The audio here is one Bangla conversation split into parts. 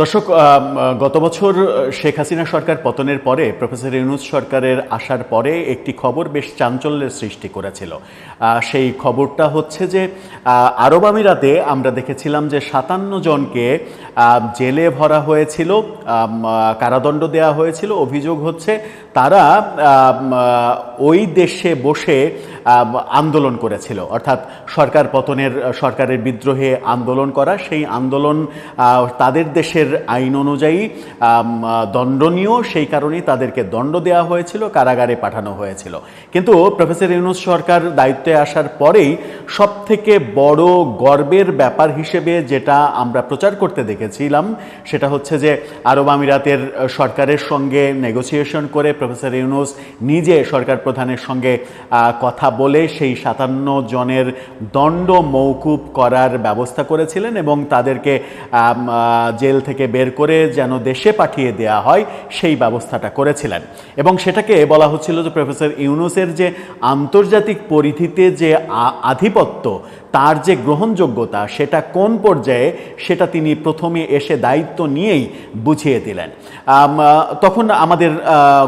দর্শক গত বছর শেখ হাসিনা সরকার পতনের পরে, প্রফেসর ইউনুস সরকারের আসার পরে একটি খবর বেশ চাঞ্চল্যের সৃষ্টি করেছিল। সেই খবরটা হচ্ছে যে আরব আমিরাতে আমরা দেখেছিলাম যে সাতান্ন জনকে জেলে ভরা হয়েছিল কারাদণ্ড দেওয়া হয়েছিল। অভিযোগ হচ্ছে তারা ওই দেশে বসে আন্দোলন করেছিল। অর্থাৎ সরকার পতনের, সরকারের বিদ্রোহে আন্দোলন করা, সেই আন্দোলন তাদের দেশের আইন অনুযায়ী দণ্ডনীয়, সেই কারণেই তাদেরকে দণ্ড দেওয়া হয়েছিল, কারাগারে পাঠানো হয়েছিল। কিন্তু প্রফেসর ইউনুস সরকার দায়িত্বে আসার পরেই সব থেকে বড় গর্বের ব্যাপার হিসেবে যেটা আমরা প্রচার করতে দেখেছিলাম, সেটা হচ্ছে যে আরব আমিরাতের সরকারের সঙ্গে নেগোসিয়েশন করে প্রফেসর ইউনুস নিজে সরকার প্রধানের সঙ্গে কথা বলে সেই সাতান্ন জনের দণ্ড মৌকুব করার ব্যবস্থা করেছিলেন এবং তাদেরকে জেল থেকে বের করে যেন দেশে পাঠিয়ে দেয়া হয়, সেই ব্যবস্থাটা করেছিলেন। এবং সেটাকে বলা হচ্ছিল যে প্রফেসর ইউনুসের যে আন্তর্জাতিক পরিধিতে যে আধিপত্য তার যে গ্রহণযোগ্যতা, সেটা কোন পর্যায়ে, সেটা তিনি প্রথমে এসে দায়িত্ব নিয়েই বুঝিয়ে দিলেন। তখন আমাদের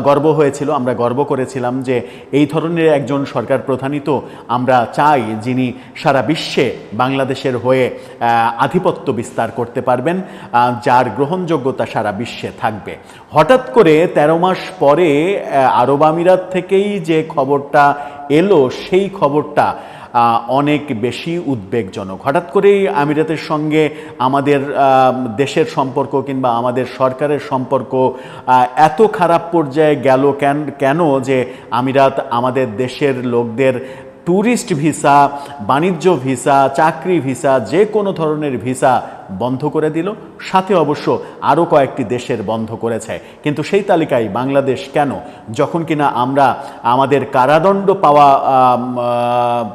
গর্ব হয়েছিল, আমরা গর্ব করেছিলাম যে এই ধরনের একজন সরকার প্রধানই তো আমরা চাই যিনি সারা বিশ্বে বাংলাদেশের হয়ে আধিপত্য বিস্তার করতে পারবেন যার গ্রহণযোগ্যতা সারা বিশ্বে থাকবে। হঠাৎ করে ১৩ মাস পরে আরব আমিরাত থেকেই যে খবরটা এলো, সেই খবরটা অনেক বেশি উদ্বেগজনক। হঠাৎ করেই আমিরাতের সঙ্গে আমাদের দেশের সম্পর্ক কিংবা আমাদের সরকারের সম্পর্ক এত খারাপ পর্যায়ে গেল কেন কেন যে আমিরাত আমাদের দেশের লোকদের ট্যুরিস্ট ভিসা বাণিজ্য ভিসা চাকরি ভিসা যে কোনো ধরনের ভিসা বন্ধ করে দিল। সাথে অবশ্য আরও কয়েকটি দেশের বন্ধ করেছে। কিন্তু সেই তালিকায় বাংলাদেশ কেন? যখন কিনা আমরা আমাদের কারাদণ্ড পাওয়া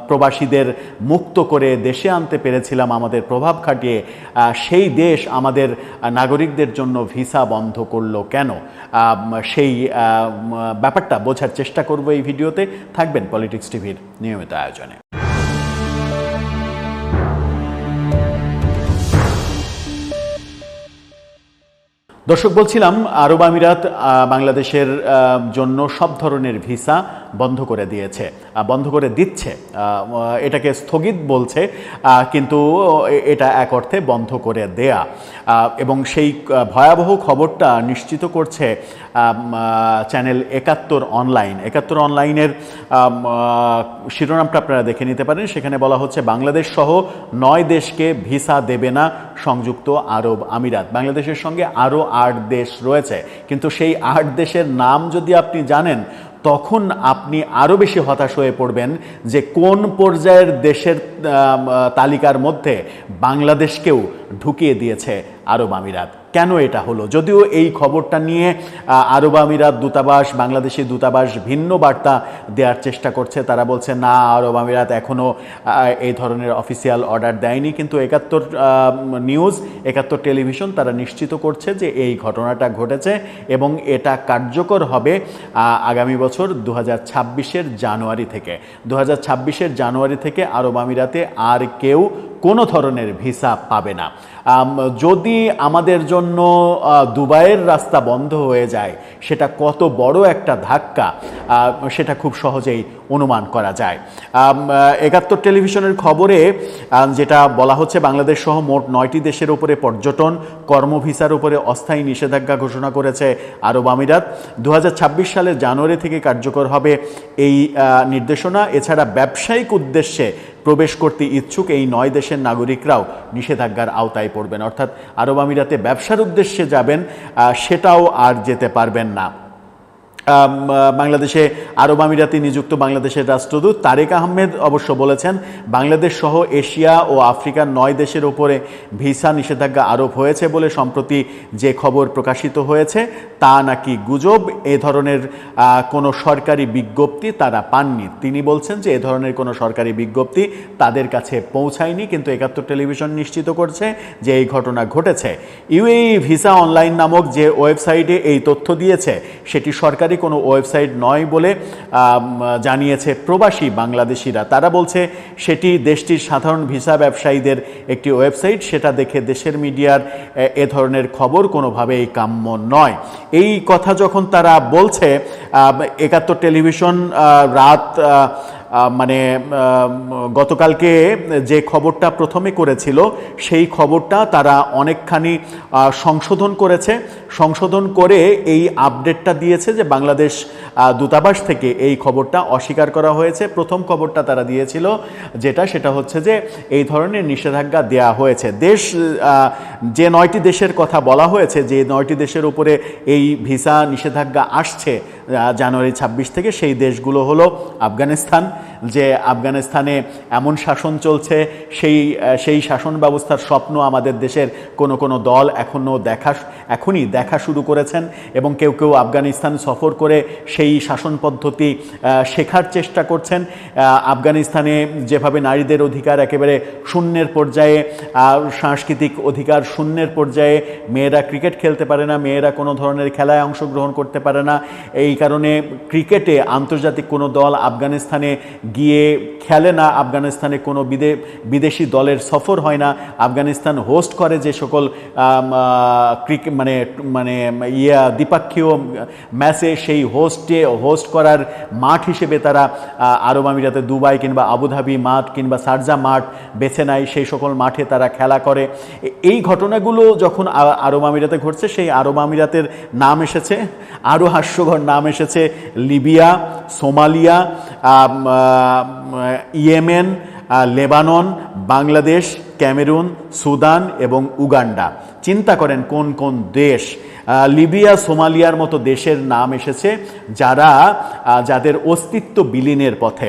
প্রবাসীদের মুক্ত করে দেশে আনতে পেরেছিলাম, আমাদের প্রভাব খাটিয়ে সেই দেশ আমাদের নাগরিকদের জন্য ভিসা বন্ধ করল কেন? সেই ব্যাপারটা বোঝার চেষ্টা করব এই ভিডিওতে। থাকবেন পলিটিক্স টিভির নিয়মিত আয়োজনে। দর্শক বলছিলাম আরব আমিরাত বাংলাদেশের জন্য সব ধরনের ভিসা বন্ধ করে দিয়েছে বন্ধ করে দিচ্ছে এটাকে স্থগিত বলছে কিন্তু এটা এক অর্থে বন্ধ করে দেয়া এবং সেই ভয়াবহ খবরটা নিশ্চিত করছে চ্যানেল একাত্তর অনলাইন, একাত্তর অনলাইনের শিরোনামটা আপনারা দেখে নিতে পারেন, সেখানে বলা হচ্ছে বাংলাদেশ সহ নয় দেশকে ভিসা দেবে না সংযুক্ত আরব আমিরাত, বাংলাদেশের সঙ্গে আরও আট দেশ রয়েছে, কিন্তু সেই আট দেশের নাম যদি আপনি জানেন তখন আপনি আরও বেশি হতাশ হয়ে পড়বেন যে কোন পর্যায়ের দেশের তালিকার মধ্যে বাংলাদেশকেও ঢুকিয়ে দিয়েছে আরব আমিরাত। কেন এটা হলো? যদিও এই খবরটা নিয়ে আরব আমিরাত দূতাবাস, বাংলাদেশি দূতাবাস ভিন্ন বার্তা দেওয়ার চেষ্টা করছে। তারা বলছে, না, আরব আমিরাত এখনও এই ধরনের অফিসিয়াল অর্ডার দেয়নি। কিন্তু একাত্তর নিউজ একাত্তর টেলিভিশন তারা নিশ্চিত করছে যে এই ঘটনাটা ঘটেছে এবং এটা কার্যকর হবে আগামী বছর দু হাজার জানুয়ারি থেকে। দু হাজার জানুয়ারি থেকে আরব আমিরাতে আর কেউ কোনো ধরনের ভিসা পাবে না। যদি আমাদের জন্য দুবাইয়ের রাস্তা বন্ধ হয়ে যায়, সেটা কত বড় একটা ধাক্কা। সেটা খুব সহজেই অনুমান করা যায়। একাত্তর টেলিভিশনের খবরে যেটা বলা হচ্ছে বাংলাদেশ সহ মোট নয়টি দেশের উপরে পর্যটন, কর্মভিসার উপরে অস্থায়ী নিষেধাজ্ঞা ঘোষণা করেছে আরব আমিরাত। দু হাজার ছাব্বিশ সালের জানুয়ারি থেকে কার্যকর হবে এই নির্দেশনা। এছাড়া ব্যবসায়িক উদ্দেশ্যে প্রবেশ করতে ইচ্ছুক এই নয় দেশের নাগরিকরাও নিষেধাজ্ঞার আওতায় পড়বেন। অর্থাৎ আরব আমিরাতে ব্যবসার উদ্দেশ্যে যাবেন সেটাও আর যেতে পারবেন না। বাংলাদেশে আরব আমিরাতে নিযুক্ত বাংলাদেশের রাষ্ট্রদূত তারেক আহমেদ অবশ্য বলেছেন, বাংলাদেশ সহ এশিয়া ও আফ্রিকার নয় দেশের ওপরে ভিসা নিষেধাজ্ঞা আরোপ হয়েছে বলে সম্প্রতি যে খবর প্রকাশিত হয়েছে, তা নাকি গুজব? এ ধরনের কোনো সরকারি বিজ্ঞপ্তি তারা পাননি। তিনি বলছেন যে, এ ধরনের কোনো সরকারি বিজ্ঞপ্তি তাদের কাছে পৌঁছায়নি, কিন্তু একাত্তর টেলিভিশন নিশ্চিত করছে যে এই ঘটনা ঘটেছে। ইউএই ভিসা অনলাইন নামক যে ওয়েবসাইটে এই তথ্য দিয়েছে, সেটি সরকারি সরকারি কোনো ওয়েবসাইট নয় বলে জানিয়েছে প্রবাসী বাংলাদেশিরা। তারা বলছে সেটি দেশটির সাধারণ ভিসা ব্যবসায়ীদের একটি ওয়েবসাইট সেটা দেখে দেশের মিডিয়ার এ, ধরনের খবর কোনোভাবেই কাম্য নয়। এই কথা যখন তারা বলছে একাত্তর টেলিভিশন রাত মানে গতকালকে যে খবরটা প্রথমে করেছিল, সেই খবরটা তারা অনেকখানি সংশোধন করেছে। সংশোধন করে এই আপডেটটা দিয়েছে যে বাংলাদেশ দূতাবাস থেকে এই খবরটা অস্বীকার করা হয়েছে। প্রথম খবরটা তারা দিয়েছিল যেটা, সেটা হচ্ছে যে এই ধরনের নিষেধাজ্ঞা দেয়া হয়েছে। দেশ যে নয়টি দেশের কথা বলা হয়েছে, যে নয়টি দেশের উপরে এই ভিসা নিষেধাজ্ঞা আসছে জানুয়ারি ২৬ থেকে সেই দেশগুলো হলো আফগানিস্তান যে আফগানিস্তানে এমন শাসন চলছে, সেই সেই শাসন ব্যবস্থার স্বপ্ন আমাদের দেশের কোনো কোনো দল এখনও দেখা, এখনই দেখা শুরু করেছেন এবং কেউ কেউ আফগানিস্তান সফর করে সেই শাসন পদ্ধতি শেখার চেষ্টা করছেন। আফগানিস্তানে যেভাবে নারীদের অধিকার একেবারে শূন্যের পর্যায়ে সাংস্কৃতিক অধিকার শূন্যের পর্যায়ে, মেয়েরা ক্রিকেট খেলতে পারে না, মেয়েরা কোনো ধরনের খেলায় অংশগ্রহণ করতে পারে না। এই কারণে ক্রিকেটে আন্তর্জাতিক কোনো দল আফগানিস্তানে গিয়ে খেলে না আফগানিস্তানে কোনো বিদে, বিদেশি দলের সফর হয় না। আফগানিস্তান হোস্ট করে যে সকল ক্রিকেট মানে মানে ইয়া দ্বিপাক্ষীয় ম্যাচে সেই হোস্টে হোস্ট করার মাঠ হিসেবে তারা আরব আমিরাতে দুবাই কিংবা আবুধাবি মাঠ কিংবা সারজা মাঠ বেছে নেয়। সেই সকল মাঠে তারা খেলা করে। এই ঘটনাগুলো যখন আরব আমিরাতে ঘটছে, সেই আরব আমিরাতের নাম এসেছে। আরও হাস্যকর নাম এসেছে Libya, Somalia Yemen Lebanon, Bangladesh, Cameroon, Sudan এবং উগান্ডা। চিন্তা করেন কোন কোন দেশ। লিবিয়া, সোমালিয়ার মতো দেশের নাম এসেছে যারা যাদের অস্তিত্ব বিলীনের পথে।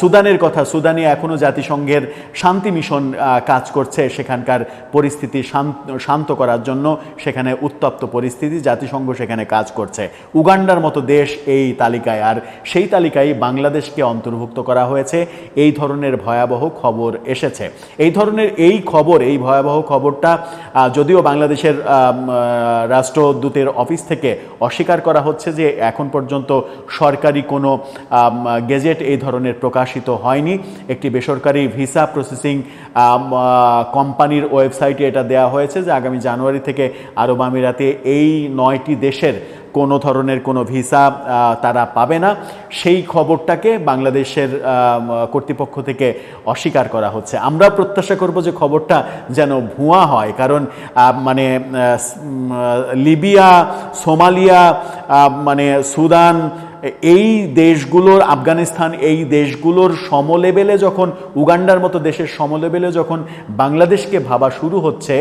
সুদানের কথা, সুদানে এখনও জাতিসংঘের শান্তি মিশন কাজ করছে সেখানকার পরিস্থিতি শান্ত করার জন্য। সেখানে উত্তপ্ত পরিস্থিতি, জাতিসংঘ সেখানে কাজ করছে। উগান্ডার মতো দেশ এই তালিকায়। আর সেই তালিকায় বাংলাদেশকে অন্তর্ভুক্ত করা হয়েছে। এই ধরনের ভয়াবহ খবর এসেছে। এই ধরনের এই খবর, এই ভয়াবহ খবরটা যদিও বাংলাদেশের রাষ্ট্রদূতের অফিস থেকে অস্বীকার করা হচ্ছে যে এখন পর্যন্ত সরকারি কোনো গেজেট এই ধরনের প্রকাশিত হয়নি। একটি বেসরকারি ভিসা প্রসেসিং কোম্পানির ওয়েবসাইটে এটা দেওয়া হয়েছে যে আগামী জানুয়ারি থেকে আরব আমিরাতে এই নয়টি দেশের কোনো ধরনের কোনো ভিসা তারা পাবে না। সেই খবরটাকে বাংলাদেশের কর্তৃপক্ষ থেকে অস্বীকার করা হচ্ছে। আমরা প্রত্যাশা করব যে খবরটা যেন ভুয়া হয়, কারণ মানে লিবিয়া, সোমালিয়া মানে সুদান, এই দেশগুলোর, আফগানিস্তান, এই দেশগুলোর সমলেবেলে যখন, উগান্ডার মতো দেশের সমলেবেলে যখন বাংলাদেশকে ভাবা শুরু হচ্ছে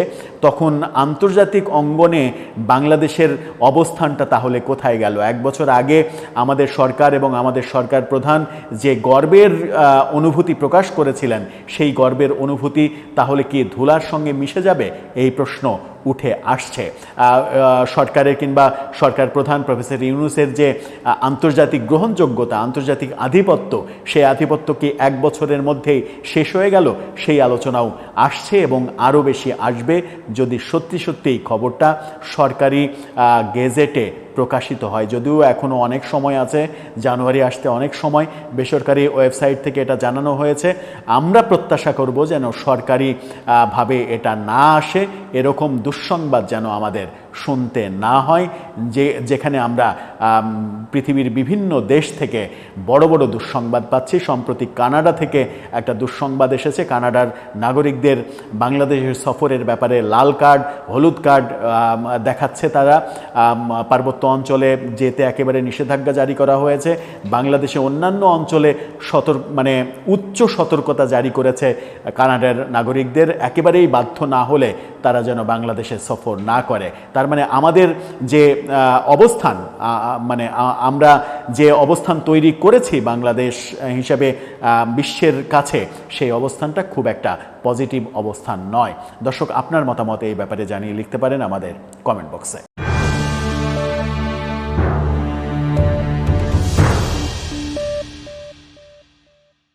তখন আন্তর্জাতিক অঙ্গনে বাংলাদেশের অবস্থানটা তাহলে কোথায় গেল? এক বছর আগে আমাদের সরকার এবং আমাদের সরকার প্রধান যে গর্বের অনুভূতি প্রকাশ করেছিলেন, সেই গর্বের অনুভূতি তাহলে কি ধুলার সঙ্গে মিশে যাবে? এই প্রশ্ন উঠে আসছে। সরকারের কিংবা সরকার প্রধান প্রফেসর ইউনুসের যে আন্তর্জাতিক গ্রহণযোগ্যতা, আন্তর্জাতিক আধিপত্য, সেই আধিপত্য কি এক বছরের মধ্যেই শেষ হয়ে গেল? সেই আলোচনাও আসছে এবং আরও বেশি আসবে। যদি সত্যি সত্যি এই খবরটা সরকারি গেজেটে প্রকাশিত হয়। যদিও এখনও অনেক সময় আছে, জানুয়ারি আসতে অনেক সময় বেসরকারি ওয়েবসাইট থেকে এটা জানানো হয়েছে। আমরা প্রত্যাশা করব যেন সরকারি ভাবে এটা না আসে, এরকম দুঃসংবাদ যেন আমাদের শুনতে না হয়, যে, যেখানে আমরা পৃথিবীর বিভিন্ন দেশ থেকে বড় বড় দুঃসংবাদ পাচ্ছি। সম্প্রতি কানাডা থেকে একটা দুঃসংবাদ এসেছে। কানাডার নাগরিকদের বাংলাদেশের সফরের ব্যাপারে লাল কার্ড, হলুদ কার্ড দেখাচ্ছে তারা। পার্বত্য অঞ্চলে যেতে একেবারে নিষেধাজ্ঞা জারি করা হয়েছে। বাংলাদেশে অন্যান্য অঞ্চলে সতর্ক মানে উচ্চ সতর্কতা জারি করেছে কানাডার নাগরিকদের। একেবারেই বাধ্য না হলে তারা যেন বাংলাদেশে সফর না করে। তার মানে আমাদের যে অবস্থান মানে আমরা যে অবস্থান তৈরি করেছি বাংলাদেশ হিসাবে বিশ্বের কাছে, সেই অবস্থানটা খুব একটা পজিটিভ অবস্থান নয়। দর্শক, আপনার মতামত এই ব্যাপারে জানিয়ে লিখতে পারেন আমাদের কমেন্ট বক্সে।